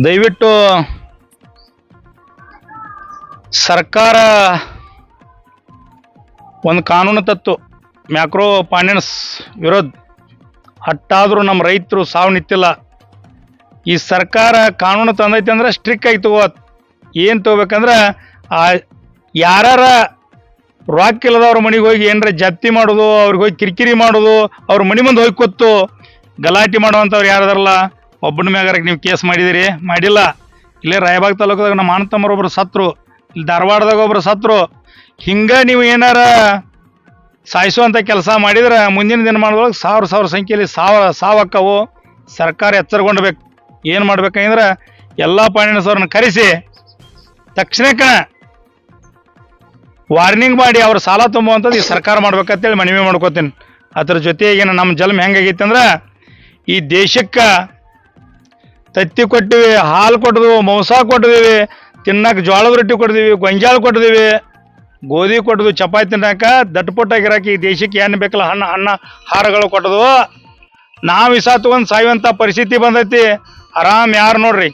ದಯವಿಟ್ಟು ಸರ್ಕಾರ ಒಂದು ಕಾನೂನು ತತ್ತು, ಮ್ಯಾಕ್ರೋ ಫೈನಾನ್ಸ್ ವಿರೋಧ. ಹಟ್ಟಾದರೂ ನಮ್ಮ ರೈತರು ಸಾವು ನಿಂತಿಲ್ಲ. ಈ ಸರ್ಕಾರ ಕಾನೂನು ತಂದೈತೆ ಅಂದ್ರೆ ಸ್ಟ್ರಿಕ್ ಆಗಿ ತಗೋತ್ ಏನು ತಗೋಬೇಕಂದ್ರೆ, ಆ ಯಾರ ರೊಕ್ಕ ಇಲ್ಲದವ್ರ ಮನೆಗೆ ಹೋಗಿ ಏನರ ಜಪ್ತಿ ಮಾಡೋದು, ಅವ್ರಿಗೆ ಹೋಗಿ ಕಿರಿಕಿರಿ ಮಾಡೋದು, ಅವ್ರ ಮನೆ ಮುಂದೆ ಹೋಗಿ ಕೊತ್ತು ಗಲಾಟೆ ಮಾಡುವಂಥವ್ರು ಯಾರದಾರಲ್ಲ ಒಬ್ಬನ ಮ್ಯಾಗಾರಕ್ಕೆ ನೀವು ಕೇಸ್ ಮಾಡಿದಿರಿ? ಮಾಡಿಲ್ಲ. ಇಲ್ಲೇ ರಾಯಬಾಗ್ ತಾಲೂಕದಾಗ ನಮ್ಮ ಅಣ್ಣತಮ್ಮರು ಒಬ್ರು ಸತ್ರು, ಇಲ್ಲಿ ಧಾರವಾಡದಾಗ ಒಬ್ರು ಸತ್ರು. ಹಿಂಗೆ ನೀವು ಏನಾರ ಸಾಯಿಸುವಂಥ ಕೆಲಸ ಮಾಡಿದ್ರೆ ಮುಂದಿನ ದಿನಮಾನದೊಳಗೆ ಸಾವಿರ ಸಾವಿರ ಸಂಖ್ಯೆಯಲ್ಲಿ ಸಾವ, ಸಾವಕ್ಕವು ಸರ್ಕಾರ ಎಚ್ಚರಗೊಂಡ್ಬೇಕು. ಏನು ಮಾಡ್ಬೇಕಂದ್ರೆ ಎಲ್ಲ ಫೈನಾನ್ಸ್ ಅವ್ರನ್ನ ಕರೆಸಿ ತಕ್ಷಣಕ್ಕೆ ವಾರ್ನಿಂಗ್ ಮಾಡಿ ಅವ್ರ ಸಾಲ ತುಂಬುವಂಥದ್ದು ಈ ಸರ್ಕಾರ ಮಾಡ್ಬೇಕಂತೇಳಿ ಮನವಿ ಮಾಡ್ಕೋತೀನಿ. ಅದ್ರ ಜೊತೆಗೆ ನಮ್ಮ ಜನ್ಮ ಹೆಂಗಾಗೈತೆ ಅಂದ್ರೆ ಈ ದೇಶಕ್ಕೆ ತತ್ತಿ ಕೊಟ್ಟಿವಿ, ಹಾಲು ಕೊಟ್ಟಿದ್ವು ಮಾಂಸ ಕೊಟ್ಟಿದ್ದೀವಿ ತಿನ್ನಕ್ಕೆ ಜೋಳದ ರೊಟ್ಟಿ ಕೊಟ್ಟಿದ್ದೀವಿ ಗೊಂಜಾಳ ಕೊಟ್ಟಿದ್ದೀವಿ ಗೋಧಿ ಕೊಟ್ಟದು ಚಪಾತಿ ತಿನ್ನಕ ದಟ್ಟಪುಟ್ಟಾಗಿರಕ್ಕೆ ಈ ದೇಶಕ್ಕೆ ಏನು ಬೇಕಲ್ಲ, ಹಣ್ಣು, ಹಣ್ಣ ಹಾರಗಳು ಕೊಟ್ಟದು ನಾವು ವಿಷ ತಗೊಂಡು ಸಾಯುವಂಥ ಪರಿಸ್ಥಿತಿ ಬಂದೈತಿ. ಆರಾಮ್ ಯಾರು ನೋಡ್ರಿ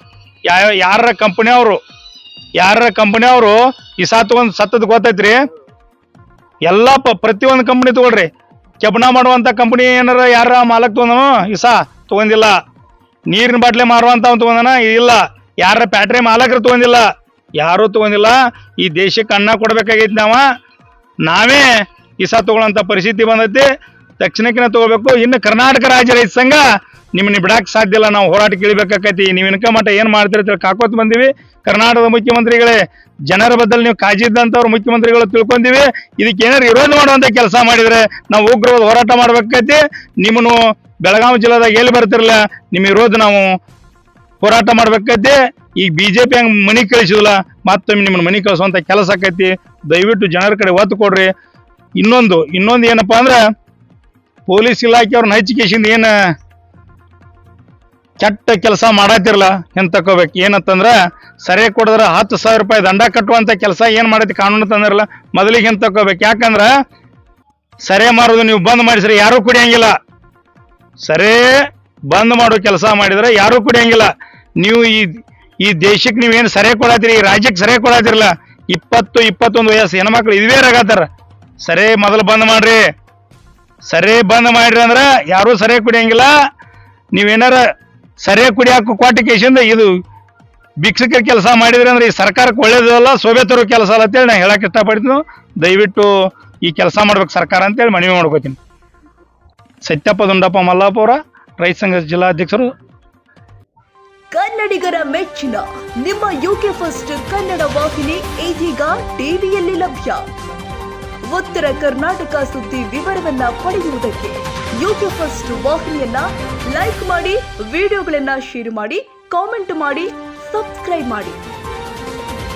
ಯಾವ ಯಾರ ಕಂಪ್ನಿಯವರು ಯಾರ ಕಂಪ್ನಿಯವರು ವಿಷ ತಗೊಂಡು ಸತ್ತದ ಗೊತ್ತೈತ್ರಿ? ಎಲ್ಲ ಪ, ಪ್ರತಿಯೊಂದು ಕಂಪ್ನಿ ತಗೊಳ್ರಿ ಕೆಬ್ಬಣ ಮಾಡುವಂಥ ಕಂಪ್ನಿ ಏನಾರ ಯಾರ ಮಾಲಕ್ ತಗೊಂಡು ವಿಷ ತಗೊಂಡಿಲ್ಲ. ನೀರಿನ ಬಾಟ್ಲೆ ಮಾರುವಂತ ತಗೊಂಡನ? ಇಲ್ಲ. ಯಾರ ಪ್ಯಾಟ್ರಿ ಮಾಲಕರು ತಗೊಂಡಿಲ್ಲ. ಯಾರು ತಗೊಂಡಿಲ್ಲ. ಈ ದೇಶಕ್ಕೆ ಅನ್ನ ಕೊಡ್ಬೇಕಾಗೈತಿ ನಾವ. ನಾವೇ ಇಸ ತಗೊಳ್ಳೋಂಥ ಪರಿಸ್ಥಿತಿ ಬಂದೈತಿ. ತಕ್ಷಣಕ್ಕಿನ ತಗೋಬೇಕು. ಇನ್ನು ಕರ್ನಾಟಕ ರಾಜ್ಯ ರೈತ ಸಂಘ ನಿಮ್ಮನ್ನ ಬಿಡಕ್ಕೆ ಸಾಧ್ಯ ಇಲ್ಲ. ನಾವು ಹೋರಾಟ ಕೇಳಬೇಕಾಕೈತಿ. ನೀವು ಇನ್ಕ ಮಟ್ಟ ಏನು ಮಾಡ್ತೀರ ಅಂತೇಳಿ ಕಾಕೋತ್ ಬಂದೀವಿ. ಕರ್ನಾಟಕದ ಮುಖ್ಯಮಂತ್ರಿಗಳೇ, ಜನರ ಬದಲು ನೀವು ಕಾಜಿದ್ದಂಥವ್ರು ಮುಖ್ಯಮಂತ್ರಿಗಳು ತಿಳ್ಕೊಂತೀವಿ ಇದಕ್ಕೆ ಏನಾರು ವಿರೋಧ ಮಾಡುವಂಥ ಕೆಲಸ ಮಾಡಿದ್ರೆ ನಾವು ಉಗ್ರವಾದ ಹೋರಾಟ ಮಾಡ್ಬೇಕೈತಿ ನಿಮ್ಮನ್ನು ಬೆಳಗಾವಿ ಜಿಲ್ಲೆದಾಗ ಎಲ್ಲಿ ಬರ್ತಿರಲ್ಲ ನಿಮ್ಮ ವಿರೋಧ ನಾವು ಹೋರಾಟ ಮಾಡ್ಬೇಕೈತಿ. ಈಗ ಬಿ ಜೆ ಪಿ ಹಂಗೆ ಮನೆ ಕಳಿಸಿದಿಲ್ಲ ಮತ್ತೊಮ್ಮೆ ನಿಮ್ಮನ್ನ ಮನೆ ಕಳಿಸುವಂಥ ಕೆಲಸ ಆಕೈತಿ. ದಯವಿಟ್ಟು ಜನರ ಕಡೆ ಒತ್ತು ಕೊಡ್ರಿ. ಇನ್ನೊಂದು ಇನ್ನೊಂದು ಏನಪ್ಪಾ ಅಂದ್ರೆ ಪೊಲೀಸ್ ಇಲಾಖೆಯವ್ರನ್ನ ಹಚ್ಚಿಕೇಶಿಂದ ಏನು ಕೆಟ್ಟ ಕೆಲಸ ಮಾಡತ್ತಿರಲ್ಲ ಏನ್ ತಕೋಬೇಕು ಏನಂತಂದ್ರ ಸರಿ ಕೊಡಿದ್ರೆ ಹತ್ತು ಸಾವಿರ ರೂಪಾಯಿ ದಂಡ ಕಟ್ಟುವಂತ ಕೆಲಸ ಏನು ಮಾಡೈತಿ ಕಾನೂನು ತಂದಿರಲ್ಲ, ಮೊದಲಿಗೆ ಏನ್ ತಕೋಬೇಕು ಯಾಕಂದ್ರೆ ಸರಿ ಮಾರೋದು ನೀವು ಬಂದ್ ಮಾಡಿಸ್ರಿ, ಯಾರೂ ಕುಡಿಯಂಗಿಲ್ಲ. ಸರೇ, ಬಂದ್ ಮಾಡೋ ಕೆಲಸ ಮಾಡಿದ್ರೆ ಯಾರೂ ಕುಡಿಯಂಗಿಲ್ಲ. ನೀವು ಈ ಈ ದೇಶಕ್ಕೆ ನೀವೇನು ಸರಿ ಕೊಡತ್ತೀರಿ? ಈ ರಾಜ್ಯಕ್ಕೆ ಸರಿ ಕೊಡತ್ತಿರಲ್ಲ? ಇಪ್ಪತ್ತು, ಇಪ್ಪತ್ತೊಂದು ವಯಸ್ಸು ಹೆಣ್ಮಕ್ಳು ಇದುವೇ ಆಗತ್ತಾರ ಸರಿ, ಮೊದಲು ಬಂದ್ ಮಾಡ್ರಿ. ಸರಿ ಬಂದ್ ಮಾಡ್ರಿ ಅಂದ್ರೆ ಯಾರೂ ಸರಿಯಾಗಿ ಕುಡಿಯಂಗಿಲ್ಲ. ನೀವೇನಾರ ಸರಿ ಕುಡಿಯಾಕ ಕೊಟ್ಟ ಕೇಶಿಂದ ಇದು ಭಿಕ್ಷಕ ಕೆಲಸ ಮಾಡಿದ್ರಿ ಅಂದ್ರೆ ಈ ಸರ್ಕಾರಕ್ಕೆ ಒಳ್ಳೇದಲ್ಲ ಸೋಬೆ ತರೋ ಕೆಲಸ ಅಲ್ಲ ಅಂತೇಳಿ ನಾನು ಹೇಳಕ್ ಇಷ್ಟಪಡ್ತೀನಿ. ದಯವಿಟ್ಟು ಈ ಕೆಲಸ ಮಾಡ್ಬೇಕು ಸರ್ಕಾರ ಅಂತೇಳಿ ಮನವಿ ಮಾಡ್ಕೋತೀನಿ. ಸತ್ಯಪ್ಪ ದುಂಡಪ್ಪ ಮಲ್ಲಾಪುರ, ರೈತ ಸಂಘದ ಜಿಲ್ಲಾಧ್ಯಕ್ಷರು. ಕನ್ನಡಿಗರ ಮೆಚ್ಚಿನ, ನಿಮ್ಮ ಯುಕೆ ಫಸ್ಟ್ ಕನ್ನಡ ವಾಹಿನಿ ಇದೀಗ ಟಿವಿಯಲ್ಲಿ ಲಭ್ಯ. ಉತ್ತರ ಕರ್ನಾಟಕ ಸುದ್ದಿ ವಿವರವನ್ನ ಪಡೆಯುವುದಕ್ಕೆ ಯುಕೆ ಫಸ್ಟ್ ವಾಹಿನಿಯನ್ನ ಲೈಕ್ ಮಾಡಿ, ವಿಡಿಯೋಗಳನ್ನ ಶೇರ್ ಮಾಡಿ ಕಾಮೆಂಟ್ ಮಾಡಿ ಸಬ್ಸ್ಕ್ರೈಬ್ ಮಾಡಿ.